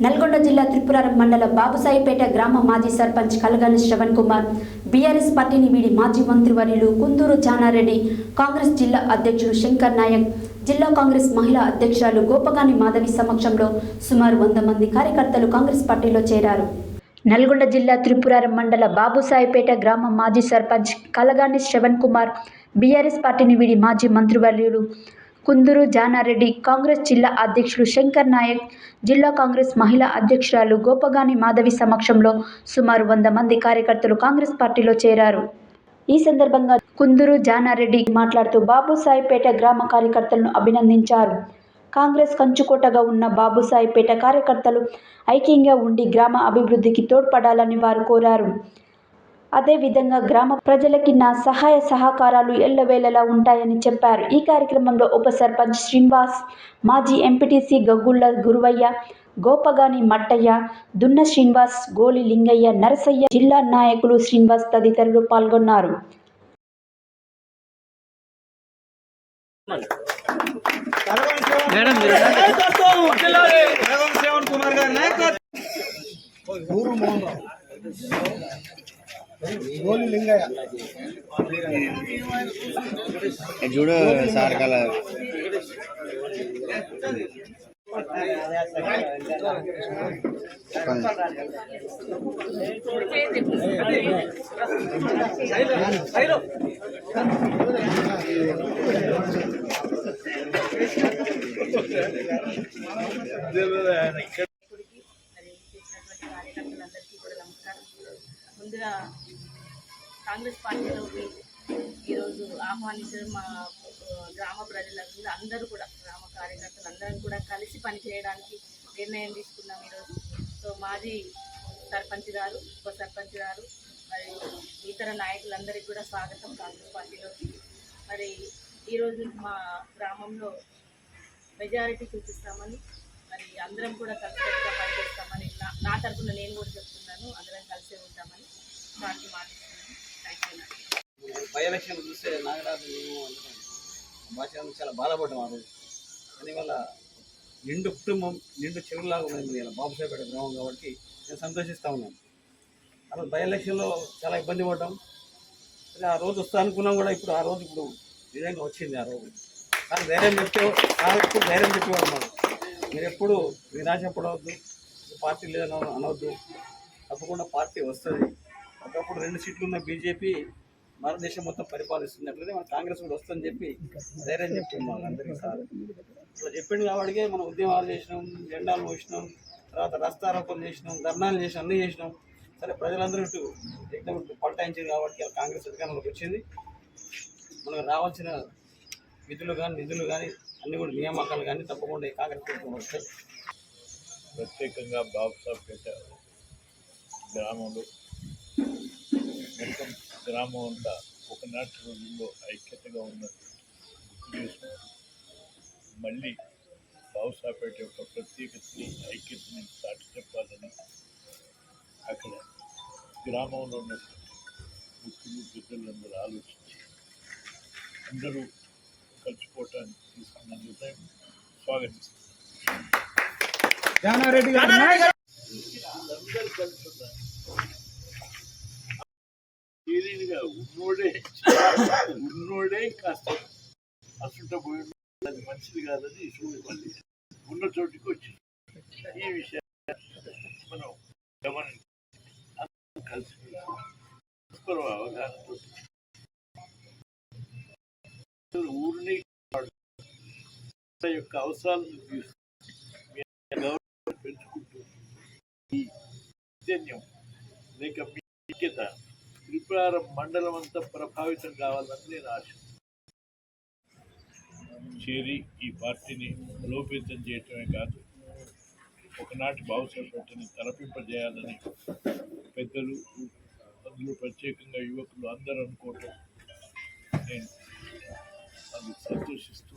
నల్గొండ జిల్లా త్రిపురారం మండల బాబుసాయిపేట గ్రామ మాజీ సర్పంచ్ కలగాని శ్రవణ్ కుమార్ బీఆర్ఎస్ పార్టీని వీడి మాజీ మంత్రివర్యులు కుందూరు చానారెడ్డి కాంగ్రెస్ జిల్లా అధ్యక్షుడు శంకర్ నాయక్ జిల్లా కాంగ్రెస్ మహిళా అధ్యక్షురాలు గోపగాని మాధవి సమక్షంలో సుమారు వంద మంది కార్యకర్తలు కాంగ్రెస్ పార్టీలో చేరారు. నల్గొండ జిల్లా త్రిపురారం మండల బాబుసాయిపేట గ్రామ మాజీ సర్పంచ్ కలగాని శ్రవణ్ కుమార్ బీఆర్ఎస్ పార్టీని వీడి మాజీ మంత్రివర్యులు కుందూరు జానారెడ్డి కాంగ్రెస్ జిల్లా అధ్యక్షులు శంకర్ నాయక్ జిల్లా కాంగ్రెస్ మహిళా అధ్యక్షురాలు గోపగాని మాధవి సమక్షంలో సుమారు వంద మంది కార్యకర్తలు కాంగ్రెస్ పార్టీలో చేరారు. ఈ సందర్భంగా కుందూరు జానారెడ్డి మాట్లాడుతూ బాబుసాయిపేట గ్రామ కార్యకర్తలను అభినందించారు. కాంగ్రెస్ కంచుకోటగా ఉన్న బాబుసాయిపేట కార్యకర్తలు ఐక్యంగా ఉండి గ్రామ అభివృద్ధికి తోడ్పడాలని వారు కోరారు. అదేవిధంగా గ్రామ ప్రజలకి నా సహాయ సహకారాలు ఎల్లవేళలా ఉంటాయని చెప్పారు. ఈ కార్యక్రమంలో ఉప సర్పంచ్ శ్రీనివాస్ మాజీ ఎంపీటీసీ గగ్గుళ్ళ గురువయ్య గోపగాని మట్టయ్య దున్న శ్రీనివాస్ గోలి లింగయ్య నరసయ్య జిల్లా నాయకులు శ్రీనివాస్ తదితరులు పాల్గొన్నారు. కుమార్ గారి చూడు సార్ కలర్ ముందుగా కాంగ్రెస్ పార్టీలోకి ఈరోజు ఆహ్వానించడం మా గ్రామ ప్రజలందరూ అందరూ కూడా గ్రామ కార్యకర్తలు అందరం కూడా కలిసి పనిచేయడానికి నిర్ణయం తీసుకున్నాం ఈరోజు. సో మాజీ సర్పంచ్ గారు ఉప సర్పంచ్ గారు మరి ఇతర నాయకులందరికీ కూడా స్వాగతం కాంగ్రెస్ పార్టీలోకి. మరి ఈరోజు మా గ్రామంలో మెజారిటీ చూపిస్తామని మరి అందరం కూడా కలిసికట్టుగా పనిచేస్తామని నా నా తరఫున నేను కూడా చెప్తున్నాను అందరం కలిసే ఉంటామని దానికి మాట్లాడుతున్నాను పై ఎలక్షన్ చూస్తే నాగరాజు మేము భాష చాలా బాధపడ్డాం ఆ రోజు దానివల్ల నిండు కుటుంబం నిండు చెరువులాగా ఉన్నది ఇలా బాబుసాహేపేట గ్రామం కాబట్టి నేను సంతోషిస్తూ ఉన్నాను. ఆ రోజు బై ఎలక్షన్లో చాలా ఇబ్బంది పడ్డాం. అదే ఆ రోజు వస్తా అనుకున్నాం కూడా ఇప్పుడు ఆ రోజు ఇప్పుడు నిజంగా వచ్చింది ఆ రోజు. నాకు ధైర్యం చెప్తే నాకు ధైర్యం చెప్పేవాడు మాకు. మీరు ఎప్పుడు నిరాశపడవద్దు పార్టీ లేదని అనవద్దు. తప్పకుండా పార్టీ వస్తుంది. ఒకప్పుడు రెండు సీట్లు ఉన్న బీజేపీ భారతదేశం మొత్తం పరిపాలిస్తున్నట్లయితే మన కాంగ్రెస్ కూడా వస్తుందని చెప్పి ధైర్యం చెప్పింది అందరికీ సార్. ఇట్లా చెప్పింది కాబట్టి మనం ఉద్యమాలు చేసినాం జెండాలు మోసినాం తర్వాత రస్తారోపణలు చేసినాం ధర్నాలు చేసినాం అన్నీ చేసినాం. సరే ప్రజలందరూ ఇటు ఎగ్జామ్ పట్టాయించారు కాబట్టి ఇలా కాంగ్రెస్ అధికారంలోకి వచ్చింది. మనకు రావాల్సిన విధులు కానీ నిధులు కానీ అన్ని కూడా నియామకాలు కానీ తప్పకుండా కాంగ్రెస్ ప్రభుత్వం వస్తాయి. ప్రత్యేకంగా పెట్టారు. గ్రామంలో మొత్తం గ్రామం అంతా ఒకనాటి రోజుల్లో ఐక్యతగా చేసుకుంటూ మళ్ళీ బాబుసాపేట యొక్క ప్రత్యేకతని ఐక్యతని చాటి చెప్పాలని అక్కడ గ్రామంలో ఉన్న ముఖ్యులు పెద్దలందరూ ఆలోచించి అందరూ కలిసిపోవటానికి తీసుకున్న నిర్ణయం. అందరూ కలిసి మంచిగా ఉన్నోడే. ఉన్నోడే కాస్త అసుంట పోయి అది మంచిది కాదని చూడు మళ్ళీ. ఉన్న చోటికి వచ్చి ఈ విషయాన్ని మనం గమనించి కలిసి పరస్పర అవగాహనతో ఊరిని యొక్క అవసరాలను తీర్చు గౌరవం పెంచుకుంటూ ఈ చైతన్యం లేక మీ ఐక్యత త్రిపురారం మండలం అంతా ప్రభావితం కావాలని నేను ఆశ చేరి ఈ పార్టీని బలోపేతం చేయటమే కాదు ఒకనాటి భావసభని తలపింపజేయాలని పెద్దలు అందులో ప్రత్యేకంగా యువకులు అందరూ అనుకోవటం నేను అది సంతోషిస్తూ